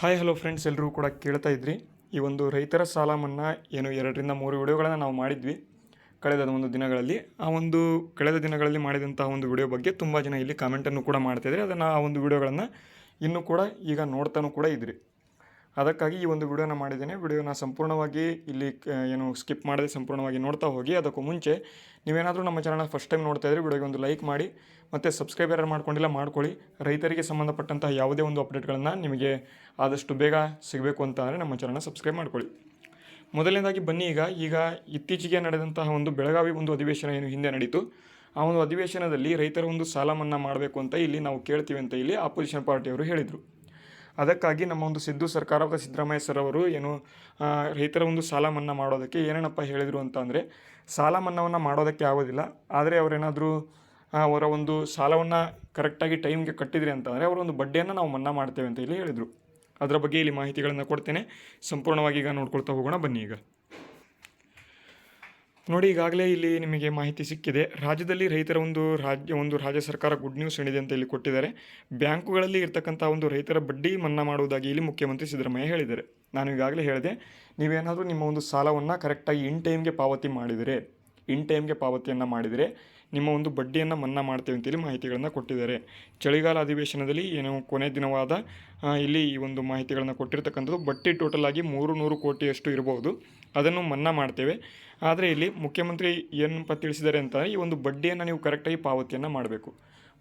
Hi hello friends ಎಲ್ಲರೂ ಕೂಡ ಕೇಳ್ತಾ ಇದ್ರಿ. ಈ ಒಂದು ರೈತರ ಸಾಲ ಮನ್ನಾ ಏನು ಎರಡರಿಂದ ಮೂರು ವಿಡಿಯೋಗಳನ್ನು ನಾವು ಮಾಡಿದ್ವಿ ಕಳೆದ ಒಂದು ದಿನಗಳಲ್ಲಿ. ಆ ಒಂದು ಕಳೆದ ದಿನಗಳಲ್ಲಿ ಮಾಡಿದಂತಹ ಒಂದು ವಿಡಿಯೋ ಬಗ್ಗೆ ತುಂಬ ಜನ ಇಲ್ಲಿ ಕಾಮೆಂಟನ್ನು ಕೂಡ ಮಾಡ್ತಾಯಿದ್ರೆ ಅದನ್ನು ಆ ಒಂದು ವಿಡಿಯೋಗಳನ್ನು ಇನ್ನೂ ಕೂಡ ಈಗ ನೋಡ್ತಾನೂ ಕೂಡ ಇದ್ರಿ. ಅದಕ್ಕಾಗಿ ಈ ಒಂದು ವಿಡಿಯೋನ ಮಾಡಿದ್ದೇನೆ. ವಿಡಿಯೋನ ಸಂಪೂರ್ಣವಾಗಿ ಇಲ್ಲಿ ಏನು ಸ್ಕಿಪ್ ಮಾಡದೆ ಸಂಪೂರ್ಣವಾಗಿ ನೋಡ್ತಾ ಹೋಗಿ. ಅದಕ್ಕೂ ಮುಂಚೆ ನೀವೇನಾದರೂ ನಮ್ಮ ಚಾನಲ್ನ ಫಸ್ಟ್ ಟೈಮ್ ನೋಡ್ತಾ ಇದ್ರೆ ವಿಡಿಯೋಗೆ ಒಂದು ಲೈಕ್ ಮಾಡಿ, ಮತ್ತು ಸಬ್ಸ್ಕ್ರೈಬ್ ಯಾರು ಮಾಡ್ಕೊಂಡಿಲ್ಲ ಮಾಡ್ಕೊಳ್ಳಿ. ರೈತರಿಗೆ ಸಂಬಂಧಪಟ್ಟಂತಹ ಯಾವುದೇ ಒಂದು ಅಪ್ಡೇಟ್ಗಳನ್ನು ನಿಮಗೆ ಆದಷ್ಟು ಬೇಗ ಸಿಗಬೇಕು ಅಂತ ಅಂದರೆ ನಮ್ಮ ಚಾನಲ್ನ ಸಬ್ಸ್ಕ್ರೈಬ್ ಮಾಡ್ಕೊಳ್ಳಿ. ಮೊದಲನೇದಾಗಿ ಬನ್ನಿ ಈಗ. ಈಗ ಇತ್ತೀಚೆಗೆ ನಡೆದಂತಹ ಒಂದು ಬೆಳಗಾವಿ ಒಂದು ಅಧಿವೇಶನ ಏನು ಹಿಂದೆ ನಡೀತು. ಆ ಒಂದು ಅಧಿವೇಶನದಲ್ಲಿ ರೈತರ ಒಂದು ಸಾಲ ಮನ್ನಾ ಮಾಡಬೇಕು ಅಂತ ಇಲ್ಲಿ ನಾವು ಕೇಳ್ತೀವಿ ಅಂತ ಇಲ್ಲಿ ಆಪೋಸಿಷನ್ ಪಾರ್ಟಿಯವರು ಹೇಳಿದರು. ಅದಕ್ಕಾಗಿ ನಮ್ಮ ಒಂದು ಸಿದ್ದು ಸರ್ಕಾರದ ಸಿದ್ದರಾಮಯ್ಯ ಸರ್ ಅವರು ಏನು ರೈತರ ಒಂದು ಸಾಲ ಮನ್ನಾ ಮಾಡೋದಕ್ಕೆ ಏನೇನಪ್ಪ ಹೇಳಿದರು ಅಂತ ಅಂದರೆ, ಸಾಲ ಮನ್ನಾವನ್ನು ಮಾಡೋದಕ್ಕೆ ಆಗೋದಿಲ್ಲ. ಆದರೆ ಅವರೇನಾದರೂ ಅವರ ಒಂದು ಸಾಲವನ್ನು ಕರೆಕ್ಟಾಗಿ ಟೈಮ್ಗೆ ಕಟ್ಟಿದ್ರಿ ಅಂತಂದರೆ ಅವರ ಒಂದು ಬಡ್ಡಿಯನ್ನು ನಾವು ಮನ್ನಾ ಮಾಡ್ತೇವೆ ಅಂತ ಇಲ್ಲಿ ಹೇಳಿದರು. ಅದರ ಬಗ್ಗೆ ಇಲ್ಲಿ ಮಾಹಿತಿಗಳನ್ನು ಕೊಡ್ತೇನೆ. ಸಂಪೂರ್ಣವಾಗಿ ಈಗ ನೋಡ್ಕೊಳ್ತಾ ಹೋಗೋಣ. ಬನ್ನಿ ಈಗ. ನೋಡಿ, ಈಗಾಗಲೇ ಇಲ್ಲಿ ನಿಮಗೆ ಮಾಹಿತಿ ಸಿಕ್ಕಿದೆ. ರಾಜ್ಯದಲ್ಲಿ ರೈತರ ಒಂದು ರಾಜ್ಯ ಒಂದು ರಾಜ್ಯ ಸರ್ಕಾರ ಗುಡ್ ನ್ಯೂಸ್ ಏನಿದೆ ಅಂತ ಇಲ್ಲಿ ಕೊಟ್ಟಿದ್ದಾರೆ. ಬ್ಯಾಂಕುಗಳಲ್ಲಿ ಇರ್ತಕ್ಕಂಥ ಒಂದು ರೈತರ ಬಡ್ಡಿ ಮನ್ನಾ ಮಾಡುವುದಾಗಿ ಇಲ್ಲಿ ಮುಖ್ಯಮಂತ್ರಿ ಸಿದ್ದರಾಮಯ್ಯ ಹೇಳಿದ್ದಾರೆ. ನಾನು ಈಗಾಗಲೇ ಹೇಳಿದೆ, ನೀವೇನಾದರೂ ನಿಮ್ಮ ಒಂದು ಸಾಲವನ್ನು ಕರೆಕ್ಟಾಗಿ ಇನ್ ಟೈಮ್ಗೆ ಪಾವತಿ ಮಾಡಿದರೆ ಇನ್ ಟೈಮ್ಗೆ ಪಾವತಿಯನ್ನು ಮಾಡಿದರೆ, ನಿಮ್ಮ ಒಂದು ಬಡ್ಡಿಯನ್ನು ಮನ್ನಾ ಮಾಡ್ತೇವೆ ಅಂತೇಳಿ ಮಾಹಿತಿಗಳನ್ನು ಕೊಟ್ಟಿದ್ದಾರೆ. ಚಳಿಗಾಲ ಅಧಿವೇಶನದಲ್ಲಿ ಏನು ಕೊನೆ ದಿನವಾದ ಇಲ್ಲಿ ಈ ಒಂದು ಮಾಹಿತಿಗಳನ್ನು ಕೊಟ್ಟಿರ್ತಕ್ಕಂಥದ್ದು ಬಡ್ಡಿ ಟೋಟಲ್ ಆಗಿ ಮೂರು ನೂರು ಕೋಟಿಯಷ್ಟು ಇರಬಹುದು ಅದನ್ನು ಮನ್ನಾ ಮಾಡ್ತೇವೆ. ಆದರೆ ಇಲ್ಲಿ ಮುಖ್ಯಮಂತ್ರಿ ಏನಪ್ಪ ತಿಳಿಸಿದ್ದಾರೆ ಅಂತ ಈ ಒಂದು ಬಡ್ಡಿಯನ್ನು ನೀವು ಕರೆಕ್ಟಾಗಿ ಪಾವತಿಯನ್ನು ಮಾಡಬೇಕು.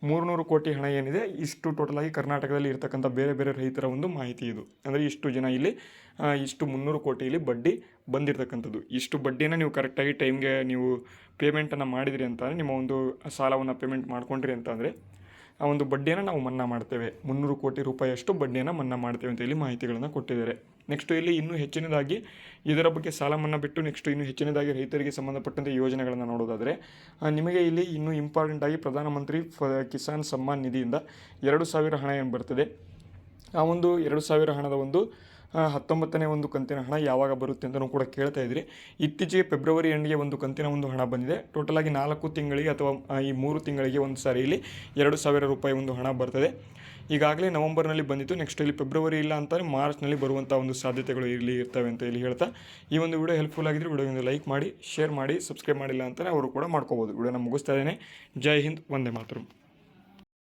ಮೂರುನೂರು ಕೋಟಿ ಹಣ ಏನಿದೆ, ಇಷ್ಟು ಟೋಟಲ್ ಆಗಿ ಕರ್ನಾಟಕದಲ್ಲಿ ಇರ್ತಕ್ಕಂಥ ಬೇರೆ ಬೇರೆ ರೈತರ ಒಂದು ಮಾಹಿತಿ ಇದು. ಅಂದರೆ ಇಷ್ಟು ಜನ ಇಲ್ಲಿ ಇಷ್ಟು ಮುನ್ನೂರು ಕೋಟಿ ಇಲ್ಲಿ ಬಡ್ಡಿ ಬಂದಿರತಕ್ಕಂಥದ್ದು. ಇಷ್ಟು ಬಡ್ಡಿಯನ್ನು ನೀವು ಕರೆಕ್ಟಾಗಿ ಟೈಮ್ಗೆ ನೀವು ಪೇಮೆಂಟನ್ನು ಮಾಡಿದಿರಿ ಅಂತಂದರೆ, ನಿಮ್ಮ ಒಂದು ಸಾಲವನ್ನು ಪೇಮೆಂಟ್ ಮಾಡ್ಕೊಂಡ್ರಿ ಅಂತಂದರೆ, ಆ ಒಂದು ಬಡ್ಡಿಯನ್ನು ನಾವು ಮನ್ನಾ ಮಾಡ್ತೇವೆ. ಮುನ್ನೂರು ಕೋಟಿ ರೂಪಾಯಿಯಷ್ಟು ಬಡ್ಡಿಯನ್ನು ಮನ್ನಾ ಮಾಡ್ತೇವೆ ಅಂತ ಇಲ್ಲಿ ಮಾಹಿತಿಗಳನ್ನು ಕೊಟ್ಟಿದ್ದಾರೆ. ನೆಕ್ಸ್ಟು ಇಲ್ಲಿ ಇನ್ನೂ ಹೆಚ್ಚಿನದಾಗಿ ಇದರ ಬಗ್ಗೆ ಸಾಲ ಮನ್ನಾ ಬಿಟ್ಟು ನೆಕ್ಸ್ಟ್ ಇನ್ನೂ ಹೆಚ್ಚಿನದಾಗಿ ರೈತರಿಗೆ ಸಂಬಂಧಪಟ್ಟಂತೆ ಯೋಜನೆಗಳನ್ನು ನೋಡೋದಾದರೆ ನಿಮಗೆ ಇಲ್ಲಿ ಇನ್ನೂ ಇಂಪಾರ್ಟೆಂಟ್ ಆಗಿ ಪ್ರಧಾನಮಂತ್ರಿ ಫ, ಕಿಸಾನ್ ಸಮ್ಮಾನ್ ನಿಧಿಯಿಂದ ಎರಡು ಸಾವಿರ ಹಣ ಏನು ಬರ್ತದೆ? ಆ ಒಂದು ಎರಡು ಸಾವಿರ ಹಣದ ಒಂದು ಹತ್ತೊಂಬತ್ತನೇ ಒಂದು ಕಂತಿನ ಹಣ ಯಾವಾಗ ಬರುತ್ತೆ ಅಂತಲೂ ಕೂಡ ಕೇಳ್ತಾ ಇದ್ರಿ ಇತ್ತೀಚೆಗೆ ಫೆಬ್ರವರಿ ಎಂಡ್ಗೆ ಒಂದು ಕಂತಿನ ಒಂದು ಹಣ ಬಂದಿದೆ. ಟೋಟಲ್ ಆಗಿ ನಾಲ್ಕು ತಿಂಗಳಿಗೆ ಅಥವಾ ಈ ಮೂರು ತಿಂಗಳಿಗೆ ಒಂದು ಸಾರಿ ಇಲ್ಲಿ ಎರಡು ಸಾವಿರ ರೂಪಾಯಿ ಒಂದು ಹಣ ಬರ್ತದೆ. ಈಗಾಗಲೇ ನವೆಂಬರ್ನಲ್ಲಿ ಬಂದಿತ್ತು. ನೆಕ್ಸ್ಟ್ ಇಲ್ಲಿ ಫೆಬ್ರವರಿ ಇಲ್ಲ ಅಂತಂದರೆ ಮಾರ್ಚ್ನಲ್ಲಿ ಬರುವಂಥ ಒಂದು ಸಾಧ್ಯತೆಗಳು ಇಲ್ಲಿ ಇರ್ತವೆ ಅಂತ ಇಲ್ಲಿ ಹೇಳ್ತಾ. ಈ ಒಂದು ವಿಡಿಯೋ ಹೆಲ್ಪ್ಫುಲ್ ಆಗಿದ್ರೆ ವಿಡಿಯೋಗೆ ಲೈಕ್ ಮಾಡಿ ಶೇರ್ ಮಾಡಿ ಸಬ್ಸ್ಕ್ರೈಬ್ ಮಾಡಿಲ್ಲ ಅಂತಾರೆ ಅವರು ಕೂಡ ಮಾಡ್ಕೋಬೋದು. ವಿಡಿಯೋನ ಮುಗಿಸ್ತಾ ಇದ್ದೇನೆ. ಜೈ ಹಿಂದ್, ವಂದೇ ಮಾತರಂ